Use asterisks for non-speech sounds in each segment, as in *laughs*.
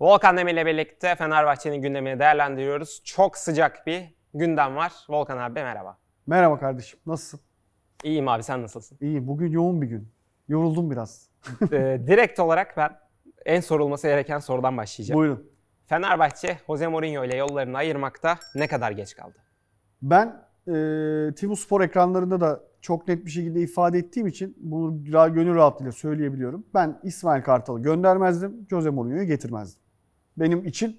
Volkan Demir ile birlikte Fenerbahçe'nin gündemini değerlendiriyoruz. Çok sıcak bir gündem var. Volkan abi merhaba. Merhaba kardeşim. Nasılsın? İyiyim abi sen nasılsın? İyi. Bugün yoğun bir gün. Yoruldum biraz. *laughs* Ee, direkt olarak ben en sorulması gereken sorudan başlayacağım. Buyurun. Fenerbahçe Jose Mourinho ile yollarını ayırmakta ne kadar geç kaldı? Ben e, TV Spor ekranlarında da çok net bir şekilde ifade ettiğim için bunu gönül rahatlığıyla söyleyebiliyorum. Ben İsmail Kartal'ı göndermezdim. Jose Mourinho'yu getirmezdim. Benim için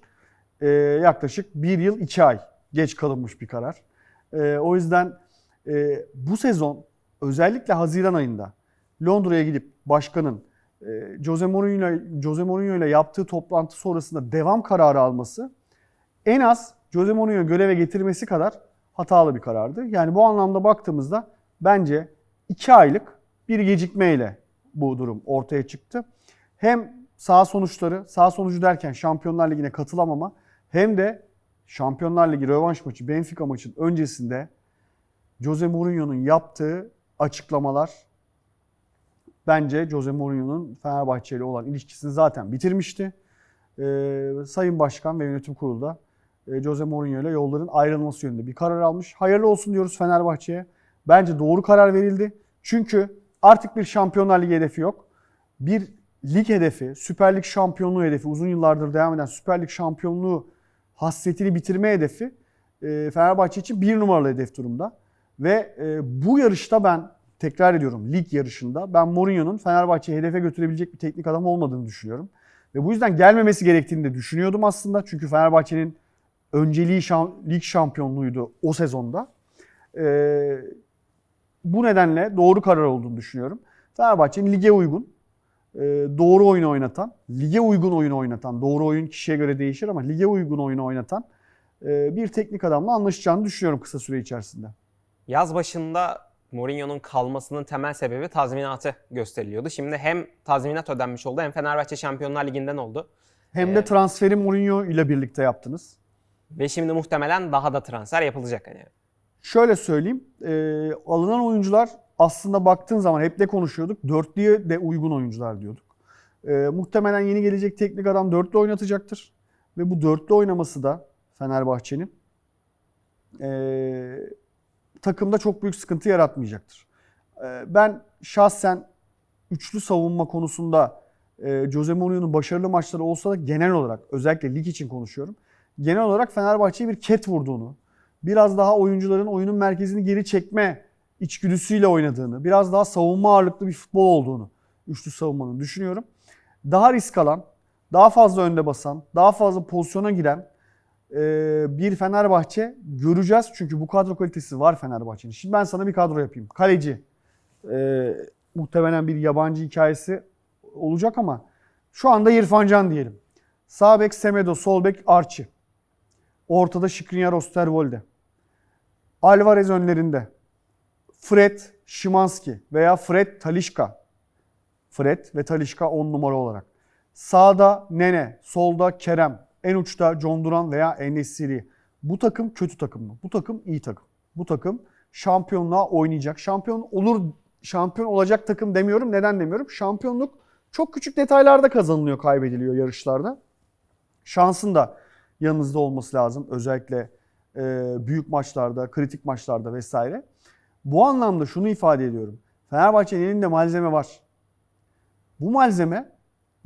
e, yaklaşık bir yıl iki ay geç kalınmış bir karar. E, o yüzden e, bu sezon özellikle Haziran ayında Londra'ya gidip başkanın e, Jose Mourinho ile Jose Mourinho ile yaptığı toplantı sonrasında devam kararı alması en az Jose Mourinho göreve getirmesi kadar hatalı bir karardı. Yani bu anlamda baktığımızda bence 2 aylık bir gecikmeyle bu durum ortaya çıktı. Hem sağ sonuçları, sağ sonucu derken Şampiyonlar Ligi'ne katılamama hem de Şampiyonlar Ligi rövanş maçı Benfica maçının öncesinde Jose Mourinho'nun yaptığı açıklamalar bence Jose Mourinho'nun Fenerbahçe ile olan ilişkisini zaten bitirmişti. Ee, Sayın Başkan ve Yönetim Kurulu da e, Jose Mourinho ile yolların ayrılması yönünde bir karar almış. Hayırlı olsun diyoruz Fenerbahçe'ye. Bence doğru karar verildi. Çünkü artık bir Şampiyonlar Ligi hedefi yok. Bir lig hedefi, Süper Lig şampiyonluğu hedefi, uzun yıllardır devam eden Süper Lig şampiyonluğu hasretini bitirme hedefi e, Fenerbahçe için bir numaralı hedef durumda. Ve e, bu yarışta ben tekrar ediyorum lig yarışında ben Mourinho'nun Fenerbahçe'yi hedefe götürebilecek bir teknik adam olmadığını düşünüyorum. Ve bu yüzden gelmemesi gerektiğini de düşünüyordum aslında. Çünkü Fenerbahçe'nin önceliği şam- lig şampiyonluğuydu o sezonda. Ee, bu nedenle doğru karar olduğunu düşünüyorum. Fenerbahçe'nin lige uygun, doğru oyunu oynatan, lige uygun oyunu oynatan, doğru oyun kişiye göre değişir ama lige uygun oyunu oynatan e, bir teknik adamla anlaşacağını düşünüyorum kısa süre içerisinde. Yaz başında Mourinho'nun kalmasının temel sebebi tazminatı gösteriliyordu. Şimdi hem tazminat ödenmiş oldu hem Fenerbahçe Şampiyonlar Ligi'nden oldu. Hem de transferi Mourinho ile birlikte yaptınız. Ve şimdi muhtemelen daha da transfer yapılacak. Hani Şöyle söyleyeyim, e, alınan oyuncular aslında baktığın zaman hep ne konuşuyorduk? Dörtlüye de uygun oyuncular diyorduk. E, muhtemelen yeni gelecek teknik adam dörtlü oynatacaktır. Ve bu dörtlü oynaması da Fenerbahçe'nin e, takımda çok büyük sıkıntı yaratmayacaktır. E, ben şahsen üçlü savunma konusunda e, Jose Mourinho'nun başarılı maçları olsa da genel olarak özellikle lig için konuşuyorum. Genel olarak Fenerbahçe'ye bir ket vurduğunu, biraz daha oyuncuların oyunun merkezini geri çekme içgüdüsüyle oynadığını, biraz daha savunma ağırlıklı bir futbol olduğunu üçlü savunmanın düşünüyorum. Daha risk alan, daha fazla önde basan, daha fazla pozisyona giren e, bir Fenerbahçe göreceğiz. Çünkü bu kadro kalitesi var Fenerbahçe'nin. Şimdi ben sana bir kadro yapayım. Kaleci, e, muhtemelen bir yabancı hikayesi olacak ama şu anda İrfan Can diyelim. Sağ bek Semedo, sol bek Archie. Ortada Skriniar Osterwolde. Alvarez önlerinde. Fred, Şimanski veya Fred Talişka. Fred ve Talişka 10 numara olarak. Sağda Nene, solda Kerem, en uçta John Duran veya Enesiri. Bu takım kötü takım mı? Bu takım iyi takım. Bu takım şampiyonluğa oynayacak. Şampiyon olur, şampiyon olacak takım demiyorum. Neden demiyorum? Şampiyonluk çok küçük detaylarda kazanılıyor, kaybediliyor yarışlarda. Şansın da yanınızda olması lazım. Özellikle e, büyük maçlarda, kritik maçlarda vesaire. Bu anlamda şunu ifade ediyorum. Fenerbahçe'nin elinde malzeme var. Bu malzeme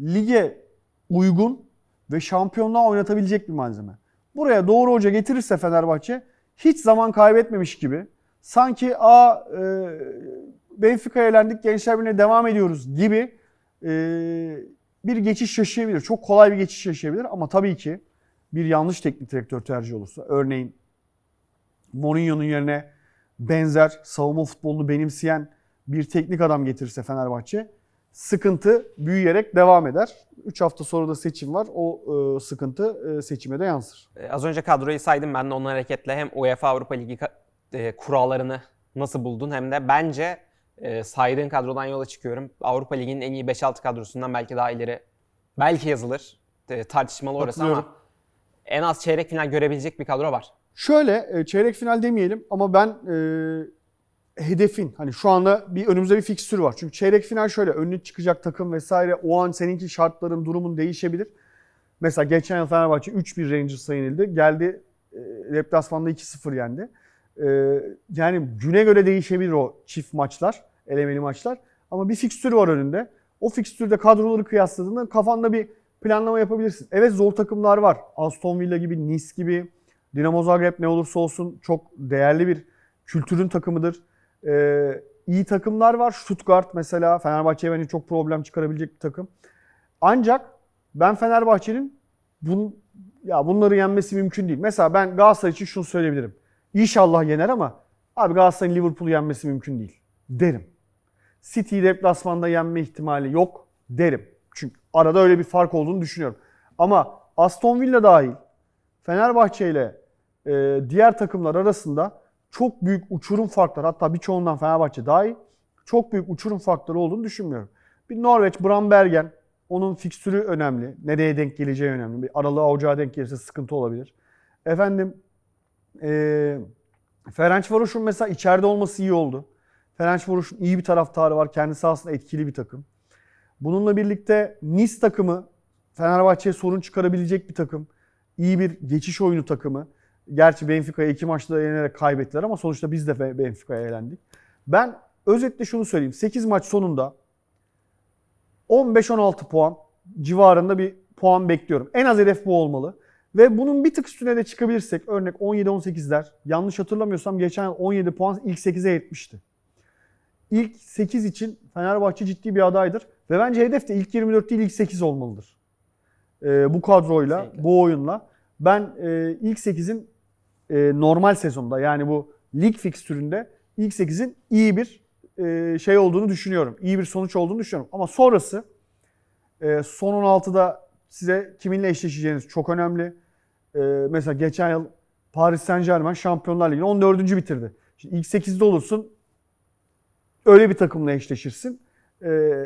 lige uygun ve şampiyonluğa oynatabilecek bir malzeme. Buraya doğru hoca getirirse Fenerbahçe hiç zaman kaybetmemiş gibi sanki a e, Benfica'ya elendik Gençler Birliği'ne devam ediyoruz gibi e, bir geçiş yaşayabilir. Çok kolay bir geçiş yaşayabilir ama tabii ki bir yanlış teknik direktör tercih olursa örneğin Mourinho'nun yerine benzer savunma futbolunu benimseyen bir teknik adam getirirse Fenerbahçe sıkıntı büyüyerek devam eder. 3 hafta sonra da seçim var. O e, sıkıntı e, seçime de yansır. e, az önce kadroyu saydım ben de onun hareketle hem UEFA Avrupa Ligi e, kurallarını nasıl buldun hem de bence e, saydığın kadrodan yola çıkıyorum. Avrupa Ligi'nin en iyi 5-6 kadrosundan belki daha ileri belki yazılır. E, tartışmalı orası ama en az çeyrek final görebilecek bir kadro var. Şöyle e, çeyrek final demeyelim ama ben e, hedefin hani şu anda bir önümüzde bir fikstür var. Çünkü çeyrek final şöyle önüne çıkacak takım vesaire o an seninki şartların durumun değişebilir. Mesela geçen yıl Fenerbahçe 3-1 Rangers'a yenildi. Geldi e, deplasmanda 2-0 yendi. E, yani güne göre değişebilir o çift maçlar, elemeli maçlar. Ama bir fikstürü var önünde. O fikstürde kadroları kıyasladığında kafanda bir planlama yapabilirsin. Evet zor takımlar var. Aston Villa gibi, Nice gibi, Dinamo Zagreb ne olursa olsun çok değerli bir kültürün takımıdır. Ee, iyi takımlar var. Stuttgart mesela Fenerbahçe'ye bence çok problem çıkarabilecek bir takım. Ancak ben Fenerbahçe'nin bun, ya bunları yenmesi mümkün değil. Mesela ben Galatasaray için şunu söyleyebilirim. İnşallah yener ama abi Galatasaray'ın Liverpool'u yenmesi mümkün değil derim. City'yi deplasmanda yenme ihtimali yok derim. Çünkü arada öyle bir fark olduğunu düşünüyorum. Ama Aston Villa dahil Fenerbahçe ile e, diğer takımlar arasında çok büyük uçurum farkları hatta birçoğundan Fenerbahçe dahil çok büyük uçurum farkları olduğunu düşünmüyorum. Bir Norveç, Brambergen onun fikstürü önemli. Nereye denk geleceği önemli. Bir aralığa ocağa denk gelirse sıkıntı olabilir. Efendim e, Ferencvaros'un mesela içeride olması iyi oldu. Ferencvaros'un iyi bir taraftarı var. Kendisi aslında etkili bir takım. Bununla birlikte Nice takımı Fenerbahçe'ye sorun çıkarabilecek bir takım. İyi bir geçiş oyunu takımı. Gerçi Benfica'ya iki maçta yenerek kaybettiler ama sonuçta biz de Benfica'ya elendik. Ben özetle şunu söyleyeyim. 8 maç sonunda 15-16 puan civarında bir puan bekliyorum. En az hedef bu olmalı. Ve bunun bir tık üstüne de çıkabilirsek örnek 17-18'ler yanlış hatırlamıyorsam geçen yıl 17 puan ilk 8'e yetmişti. İlk 8 için Fenerbahçe ciddi bir adaydır. Ve bence hedef de ilk 24 değil ilk 8 olmalıdır. Ee, bu kadroyla, Kesinlikle. bu oyunla. Ben e, ilk 8'in e, normal sezonda yani bu lig fikstüründe ilk 8'in iyi bir e, şey olduğunu düşünüyorum. İyi bir sonuç olduğunu düşünüyorum. Ama sonrası e, son 16'da size kiminle eşleşeceğiniz çok önemli. E, mesela geçen yıl Paris Saint Germain Şampiyonlar Ligi'ni 14. bitirdi. Şimdi ilk 8'de olursun öyle bir takımla eşleşirsin. E,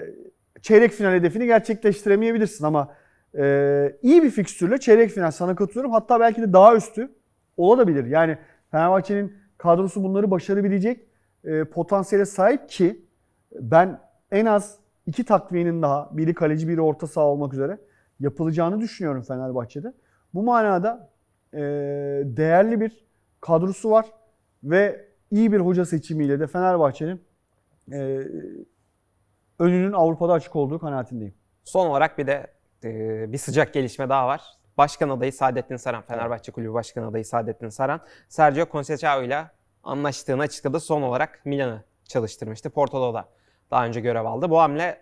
çeyrek final hedefini gerçekleştiremeyebilirsin ama e, iyi bir fikstürle çeyrek final sana katılıyorum. Hatta belki de daha üstü olabilir. Yani Fenerbahçe'nin kadrosu bunları başarabilecek e, potansiyele sahip ki ben en az iki takviyenin daha biri kaleci biri orta saha olmak üzere yapılacağını düşünüyorum Fenerbahçe'de. Bu manada e, değerli bir kadrosu var ve iyi bir hoca seçimiyle de Fenerbahçe'nin e, önünün Avrupa'da açık olduğu kanaatindeyim. Son olarak bir de e, bir sıcak gelişme daha var. Başkan adayı Saadettin Saran, Fenerbahçe Kulübü Başkan adayı Saadettin Saran, Sergio Conceição ile anlaştığını açıkladı. Son olarak Milan'ı çalıştırmıştı. Porto'da da daha önce görev aldı. Bu hamle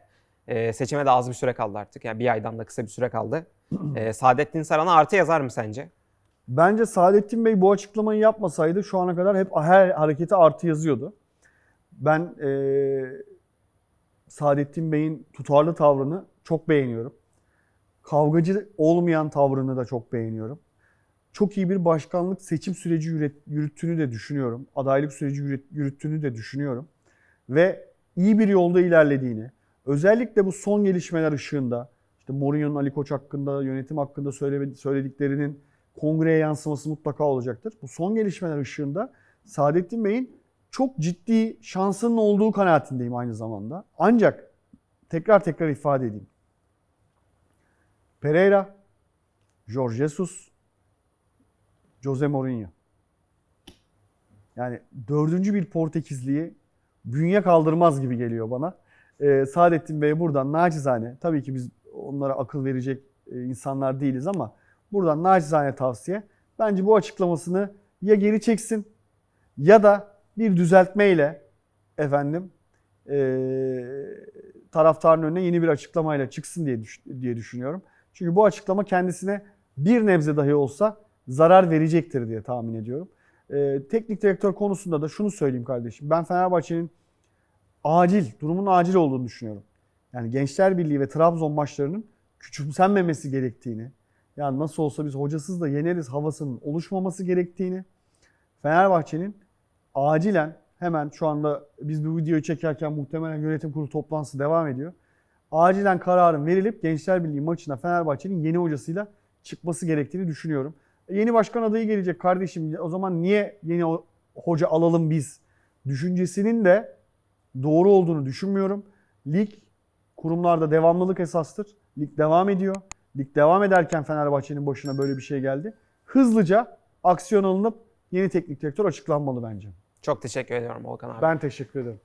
e, seçime de az bir süre kaldı artık. Yani bir aydan da kısa bir süre kaldı. E, *clears throat* Saadettin Saran'a artı yazar mı sence? Bence Saadettin Bey bu açıklamayı yapmasaydı şu ana kadar hep her harekete artı yazıyordu. Ben eee Saadettin Bey'in tutarlı tavrını çok beğeniyorum. Kavgacı olmayan tavrını da çok beğeniyorum. Çok iyi bir başkanlık seçim süreci yürüt- yürüttüğünü de düşünüyorum. Adaylık süreci yürüt- yürüttüğünü de düşünüyorum. Ve iyi bir yolda ilerlediğini, özellikle bu son gelişmeler ışığında, işte Mourinho'nun Ali Koç hakkında, yönetim hakkında söyle- söylediklerinin kongreye yansıması mutlaka olacaktır. Bu son gelişmeler ışığında Saadettin Bey'in çok ciddi şansının olduğu kanaatindeyim aynı zamanda. Ancak tekrar tekrar ifade edeyim. Pereira, Jorge Jesus, Jose Mourinho. Yani dördüncü bir Portekizliği bünye kaldırmaz gibi geliyor bana. Ee, Saadettin Bey'e buradan nacizane, tabii ki biz onlara akıl verecek e, insanlar değiliz ama buradan nacizane tavsiye. Bence bu açıklamasını ya geri çeksin ya da bir düzeltmeyle efendim eee taraftarın önüne yeni bir açıklamayla çıksın diye diye düşünüyorum. Çünkü bu açıklama kendisine bir nebze dahi olsa zarar verecektir diye tahmin ediyorum. Eee, teknik direktör konusunda da şunu söyleyeyim kardeşim. Ben Fenerbahçe'nin acil, durumun acil olduğunu düşünüyorum. Yani Gençler Birliği ve Trabzon maçlarının küçümsenmemesi gerektiğini, yani nasıl olsa biz hocasız da yeneriz havasının oluşmaması gerektiğini, Fenerbahçe'nin acilen hemen şu anda biz bu videoyu çekerken muhtemelen yönetim kurulu toplantısı devam ediyor. Acilen kararın verilip Gençler Birliği maçına Fenerbahçe'nin yeni hocasıyla çıkması gerektiğini düşünüyorum. E, Yeni başkan adayı gelecek kardeşim. O zaman niye yeni hoca alalım biz? Düşüncesinin de doğru olduğunu düşünmüyorum. Lig kurumlarda devamlılık esastır. Lig devam ediyor. Lig devam ederken Fenerbahçe'nin başına böyle bir şey geldi. Hızlıca aksiyon alınıp yeni teknik direktör açıklanmalı bence. Çok teşekkür ediyorum Volkan abi. Ben teşekkür ederim.